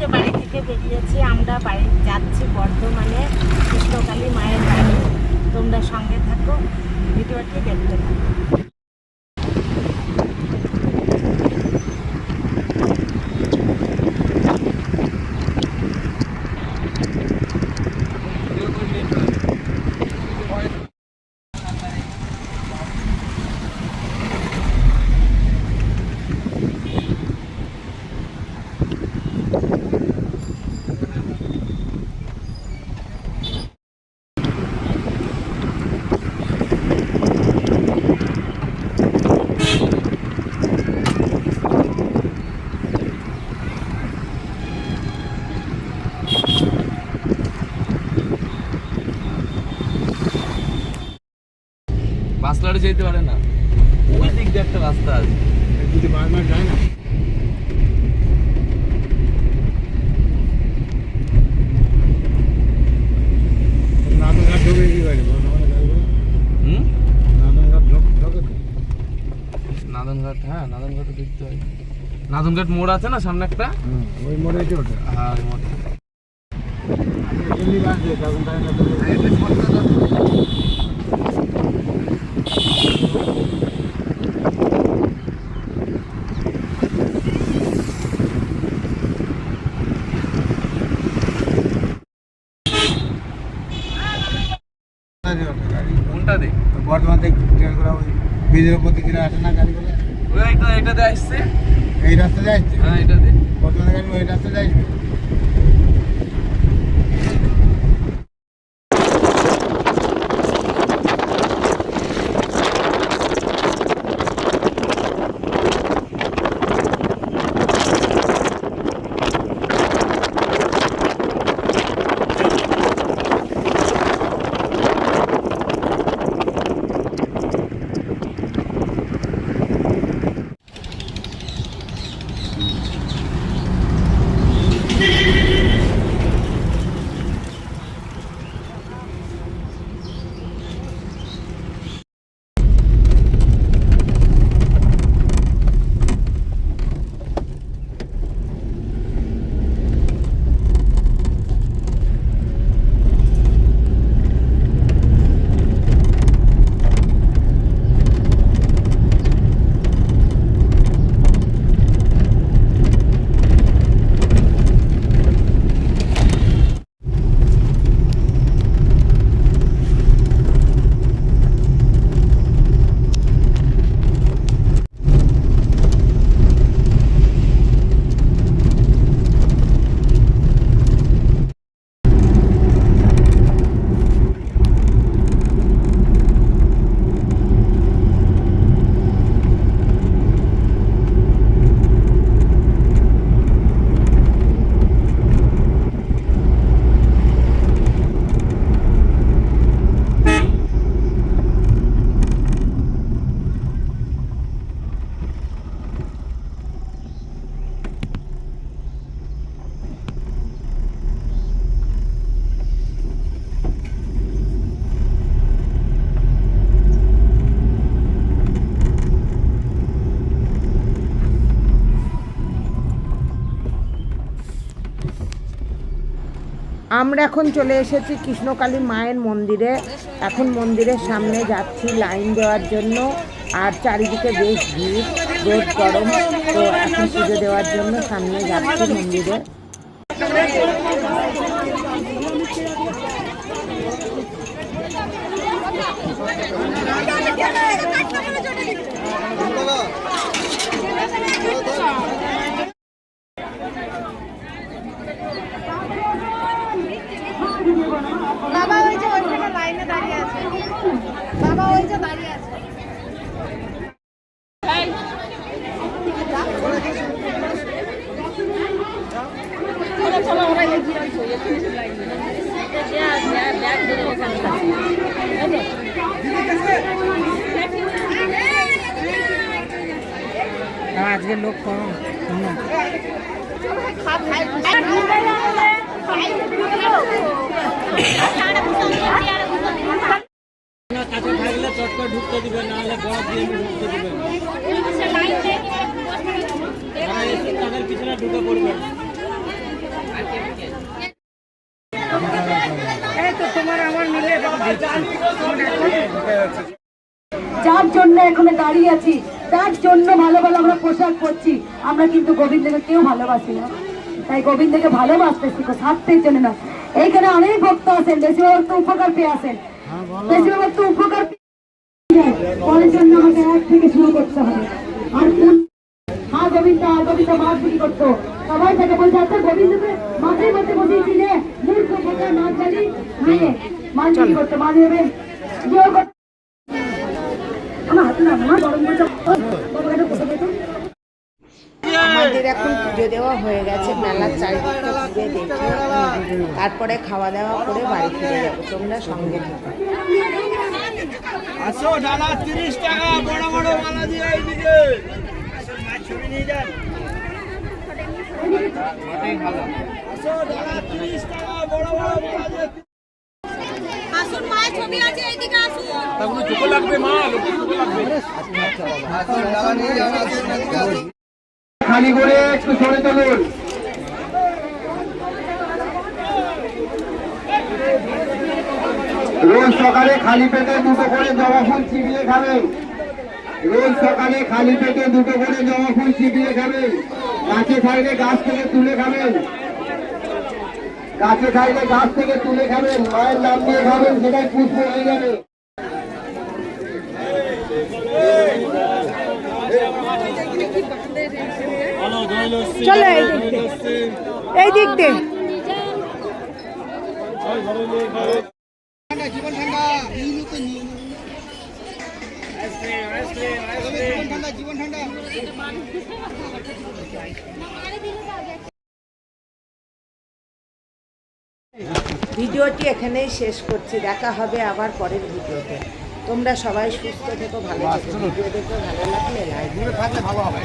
আজকে বাড়ি থেকে বেরিয়েছি, আমরা বাড়ি যাচ্ছি বর্ধমানে কৃষ্ণকালী মায়ের বাড়ি। তোমরা সঙ্গে থাকো, ভিডিওটি দেখতে থাকো। বাসলারে যেতে পারে না। ওই দিক দিয়ে একটা রাস্তা আছে। যদি বারবার যায় না? নাদনঘাট হ্যাঁ দেখতে হয়। নাদনঘাট মোড় আছে না সামনে একটা? ওই মোড়ে হ্যাঁ ওই মোড়। দিল্লি বাস দিয়ে তখন তাই না তো গাড়ি বর্ধমান থেকে ট্রেনগুলো ওই ব্রিজের উপর দিকে আসে না গাড়িগুলো ওই একটা এটাতে আসছে? এই রাস্তা যাচ্ছে আসছে? হ্যাঁ এটাতে। বর্ধমানে গাড়ি ওই রাস্তা যাচ্ছে আসবে? আমরা এখন চলে এসেছি কৃষ্ণকালী মায়ের মন্দিরে। এখন মন্দিরের সামনে যাচ্ছি লাইন দেওয়ার জন্য। আর চারিদিকে বেশ ভিড় রোদ গরম। তো এখন পুজো দেওয়ার জন্য সামনে যাচ্ছি মন্দিরে। বাবা ওই যে ওইখানে লাইনে দাঁড়িয়ে আছে। বাবা ওই যে দাঁড়িয়ে আছে। আজকে লোক কম। কাছে লোকে ঢুকতে দিবে না হলে বড় দিয়ে ঢুকতে দিবে। তাদের পিছনে ঢুকে পড়বে। যার জন্য এখানে দাঁড়িয়ে আছি তার জন্য ভালো ভালো আমরা পোশাক করছি আমরা কিন্তু গোবিন্দকে কেউ ভালোবাসি না। তাই গোবিন্দকে ভালোবাসতে শিখো স্বার্থের জন্য না। এইখানে অনেক ভক্ত আছেন বেশিরভাগ তো উপকার পেয়ে আসেন হ্যাঁ, বেশিরভাগ তো উপকার আমাদের এখন পুজো দেওয়া হয়ে গেছে, মেলার চারিদিকটা দেখে, তারপরে খাওয়া দাওয়া করে বাড়ি ফিরে যাব। তোমরা সঙ্গে থেকো। আসো ডালা তিরিশ টাকা বড় বড় মালা দিয়ে এইদিকে ছবি নিয়ে যান আসো ডালা তিরিশ টাকা বড় বড় মালা দিয়ে আসুন মায়ের ছবি আছে এইদিকে আসুন। খালি করে একটু সরে চলুন। রোজ সকালে খালি পেটে দুটো করে জবা ফুল চিবিয়ে খাবেন রোজ সকালে খালি পেটে দুটো করে জবা ফুল চিবিয়ে খাবেন গাছে থাকলে গাছ থেকে তুলে খাবেন গাছে থাকলে গাছ থেকে তুলে খাবেন মায়ের নাম দিয়ে খাবেন সেটাই পুষ্প হয়ে যাবে। চলো এই দিক দিয়ে। এই দিক দিয়ে ভিডিওটি এখানেই শেষ করছি। দেখা হবে আবার পরের ভিডিওতে। তোমরা সবাই সুস্থ থেকো ভালো থেকো ভিডিও দেখো ভালো লাগলে লাইক থাকলে ভালো হবে।